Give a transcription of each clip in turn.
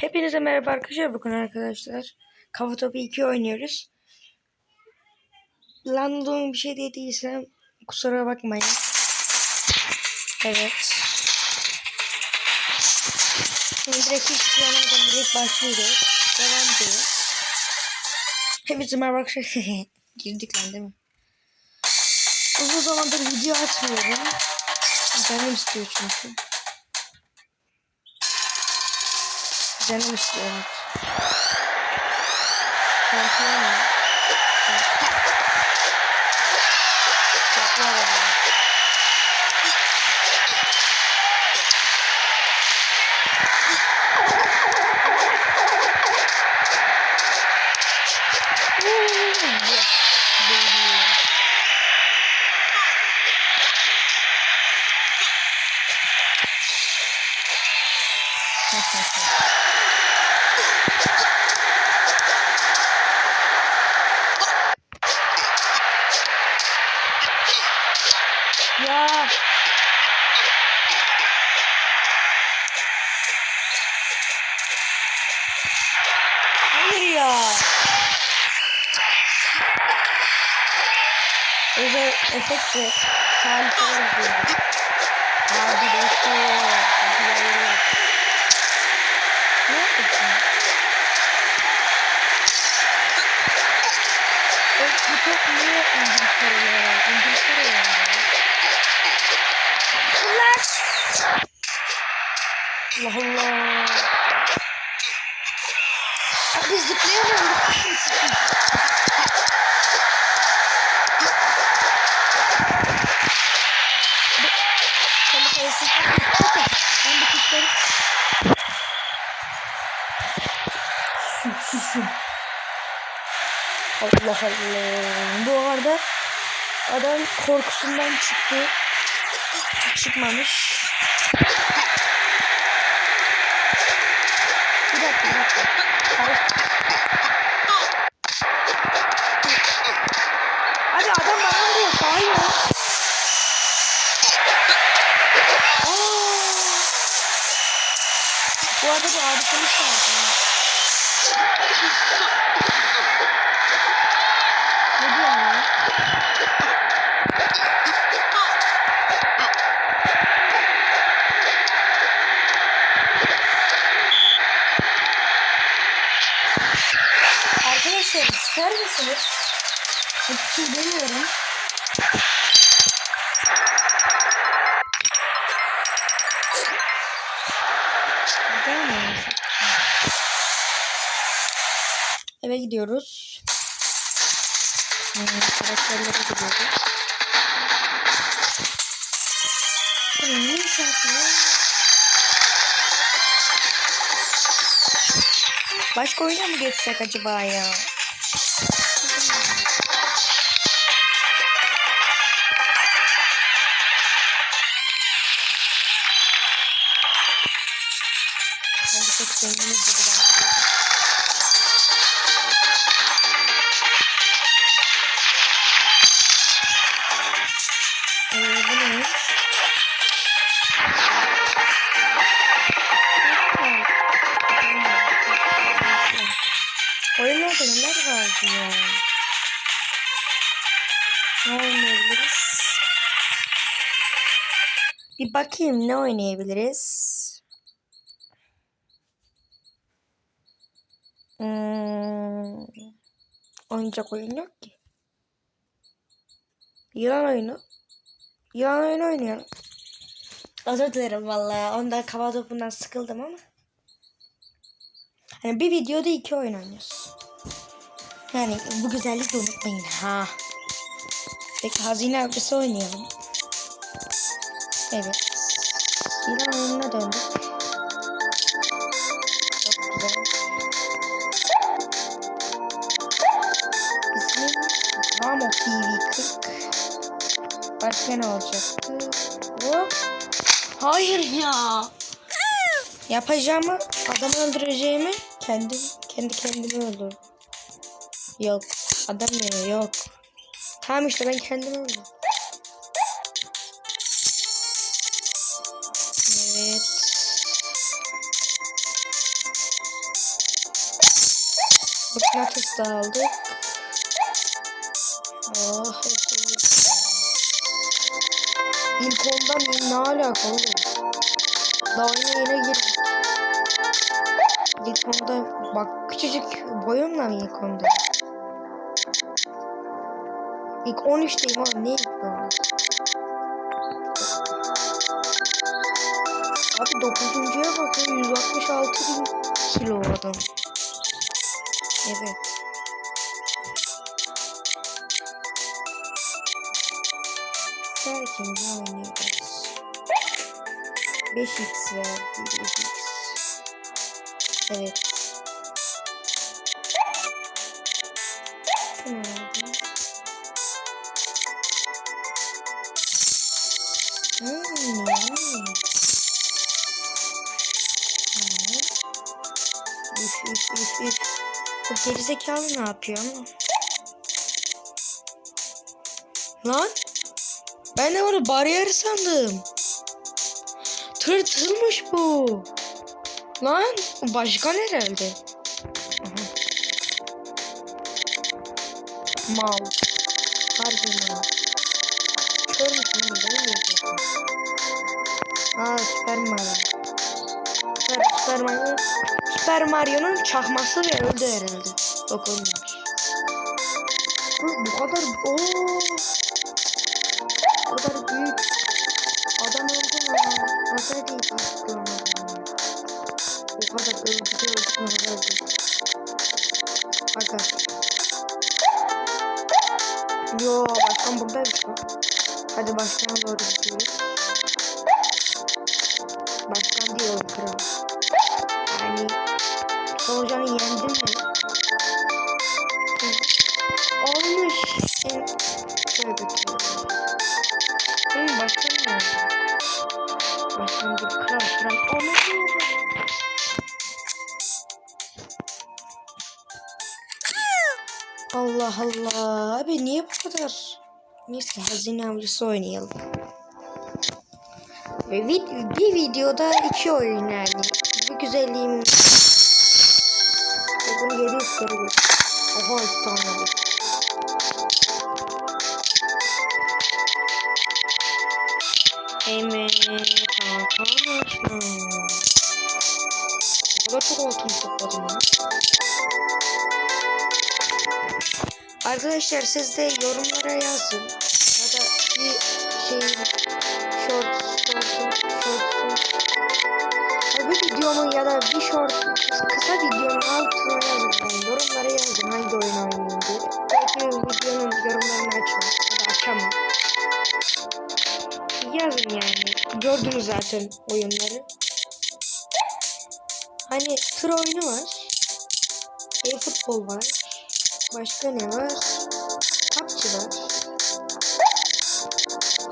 Hepinize merhaba arkadaşlar. Bugün arkadaşlar Kafa Topu 2 oynuyoruz. Landon bir şey dediysem kusura bakmayın. Evet. Şimdi direkt hiç planlamadan direkt başlıyoruz. Devam ediyoruz. Hepinize merhaba arkadaşlar. Girdik lan değil mi? Uzun zamandır video atmıyorum. Canım istiyor çünkü. Canım istiyor evet. Korkuyorum ya. Saklar onu. Yes, baby. Ya. Hayır ya. Özel efekt de harika oluyor. Abi yavrum. Ne yapıyorsun? Bu top niye İngiltere'ye var? İngiltere'ye var. Flash! Allah Allah. Abi zıplayamıyorum. Kendi kalesine Ben de kuşları... Su, su, su. Bu arada adam korkusundan çıktı. Çıkmamış. Bir dakika, bir dakika. Hayır. Hadi adam bana vuruyor. Hayır. Aa. Bu arada bu abisini çağırdı. Ne diyor ya? Arkadaşlar ister misiniz? Hiçbir şey demiyorum. Eve gidiyoruz. Hmm, karakterlere gidiyoruz. Ne yapıyor? Başka oyuna mı geçsek acaba ya? Çok zenginiz bu neymiş? Oyunlarda neler vardı ya? Ne oynayabiliriz? Bir bakayım ne oynayabiliriz? Hmm, oyuncak oyun yok ki. Yılan oyunu. Yılan oyunu oynayalım. Özür dilerim valla. Ondan kafa topundan sıkıldım ama. Hani bir videoda iki oyun oynuyoruz. Yani bu güzelliği de unutmayın ha. Peki hazine avcısı oynayalım. Evet. Yılan oyununa döndük. TV40. Başka ne olacaktı? Bu. Hayır ya. Yapacağımı, adamı öldüreceğimi kendi kendi kendimi öldür. Yok. Adam ne? Yok. Tamam işte ben kendimi öldürdüm. Evet. Mıknatıs da aldık. Oh, hepsi. İlk ondan ne alaka oğlum? Daha oyuna yine girdik. İlk onda bak küçücük boyumla mı ilk onda? İlk 13'teyim abi ne ilk onda? Abi 9.ya bakın 166 bin kilo adam. Evet. Sakince oynuyoruz. 5x veya 1x. Evet. Şunu aldım. Hmm, yani. Üf üf üf üf. Bu gerizekalı ne yapıyor ama? Lan? Ben de onu bariyer sandım. Tırtılmış bu. Lan başkan herhalde. Aha. Mal. Harbi mal. Kör müsün oğlum? Ben mi? Aa Süper Mario. Süper, Süper Mario. Süper Mario'nun çakması ve öldü herhalde. Ölmemiş. Bu, bu kadar... Oo. Hadi başkana doğru gidiyoruz. Başkan diyor kral. Yani Sonucan'ı yendin mi? Olmuş. Evet. Şöyle götürüyorum. Benim başkan ne oldu? Başkan bir kral kral. Olmuş. Allah Allah. Abi niye bu kadar? Neyse hazine avcısı oynayalım. Ve vid bir videoda iki oyun yani. Bu güzelliğim. Bunu yedi geç. Oha oldu. Evet arkadaşlar. Bu da çok altın topladım ya. Arkadaşlar siz de yorumlara yazın. Ya da bir şey short short short ya bir videomun ya da bir short kısa videonun altına yazın. Yani yorumlara yazın hangi oyun oynayayım diye. Belki videonun yorumlarını açmam ya da açamam. Yazın yani. Gördünüz zaten oyunları. Hani tır oyunu var. E-futbol var. Başka ne var? PUBG var.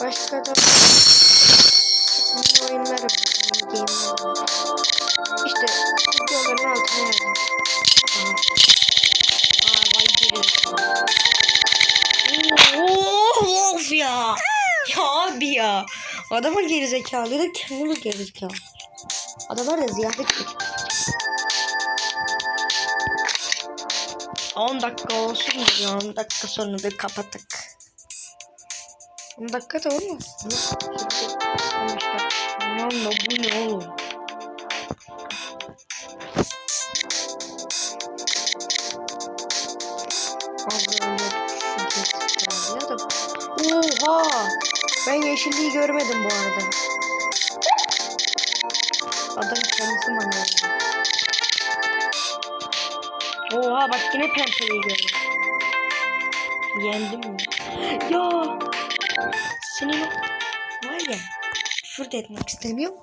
Başka da mini oyunlar var. Mini game'ler var. İşte videoların altına yazın. Aha. Aa vay giriyor. Of ya. Ya abi ya. Adama gerizekalı da kendimiz gerizekalı. Adamlar da ziyafet çekiyor. 10 dakika olsun ya? 10 dakika sonra bir kapatık. 10 dakika da olmaz. Yok. Şimdi 15 dakika. Lan da bu ne oğlum? Oha! Ben yeşilliği görmedim bu arada. Adam kendisi manyak. Oha bak yine pembeyi gördüm. Yendim mi? Ya senin var ya küfür de etmek istemiyorum.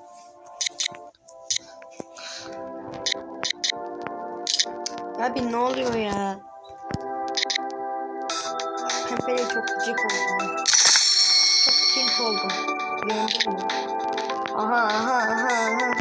Abi ne oluyor ya? Pembeye çok gıcık oldum. Çok tilt oldum. Yendim mi? Aha aha aha aha.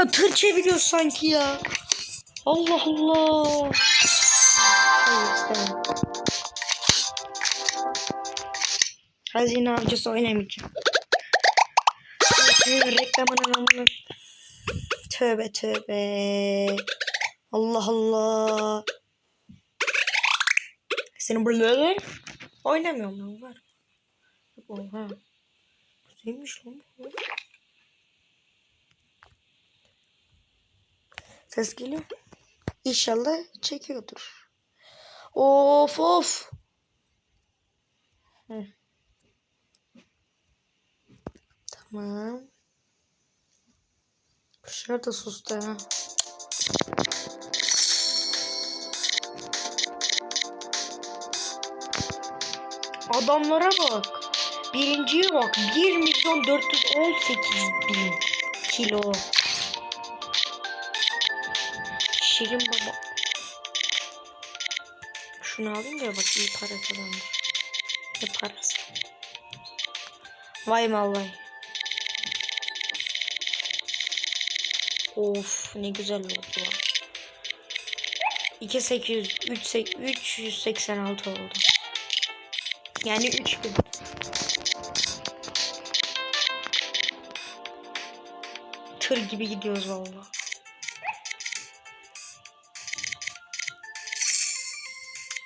Ya tır çeviriyor sanki ya. Allah Allah. Hayır istemem. Hazine avcısı oynamayacağım. Şunun reklamının amına. Tövbe tövbe. Allah Allah. Senin buraları oynamıyorum ben var. Oha. Güzelmiş lan bu. Ses geliyor. İnşallah çekiyordur. Of of. Hı. Tamam. Kuşlar da sustu ha. Adamlara bak. Birinciye bak. 1 milyon 418 bin kilo. Şirin baba. Şunu alayım da bak iyi para kazandı. Ne parası? Vay vallahi. Of ne güzel oldu lan. 2800 3 386 oldu. Yani 3000. Tır gibi gidiyoruz valla.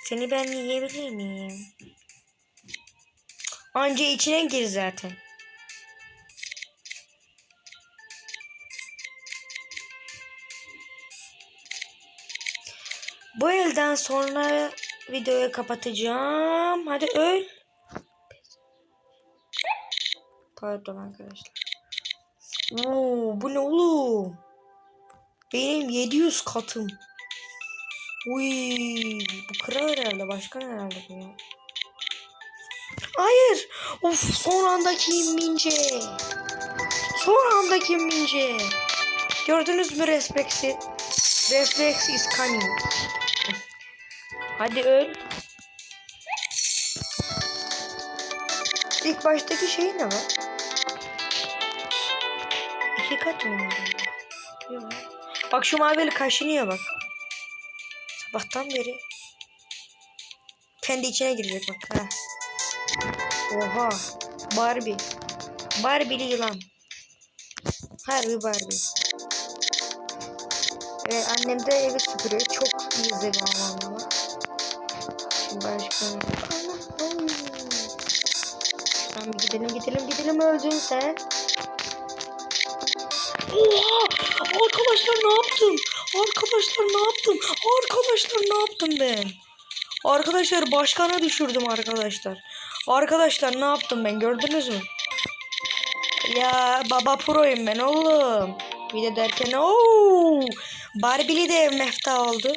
Seni ben yiyebilir miyim? Anca içine gir zaten. Bu elden sonra videoyu kapatacağım. Hadi öl. Pardon arkadaşlar. Oo, bu ne oğlum? Benim 700 katım. Uy, bu kral herhalde. Başkan herhalde bu ya. Hayır. Of son andaki mince. Son andaki mince. Gördünüz mü refleksi? Reflex is coming. Hadi öl. İlk baştaki şey ne var? İki kat mı. Bak şu mavili kaşınıyor bak. Sabahtan beri. Kendi içine girecek bak. Ha. Oha. Barbie. Barbie'li yılan. Harbi Barbie. Evet annem de evi süpürüyor. Çok iyi izleniyor ama. Şimdi başka. Tamam gidelim gidelim gidelim öldün sen. Oha! Arkadaşlar ne yaptım? Arkadaşlar ne yaptım? Arkadaşlar ne yaptım ben? Arkadaşlar başkana düşürdüm arkadaşlar. Arkadaşlar ne yaptım ben gördünüz mü? Ya baba proyum ben oğlum. Bir de derken ooo Barbie'li de mefta oldu.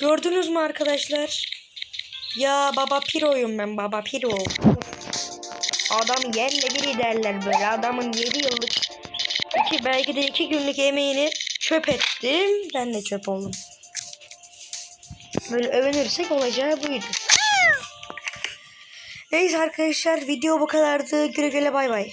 Gördünüz mü arkadaşlar? Ya baba piroyum ben baba piro. Adam yerle biri derler böyle. Adamın 7 yıllık iki belki de 2 günlük emeğini çöp ettim. Ben de çöp oldum. Böyle övünürsek olacağı buydu. Neyse arkadaşlar video bu kadardı. Güle güle bay bay.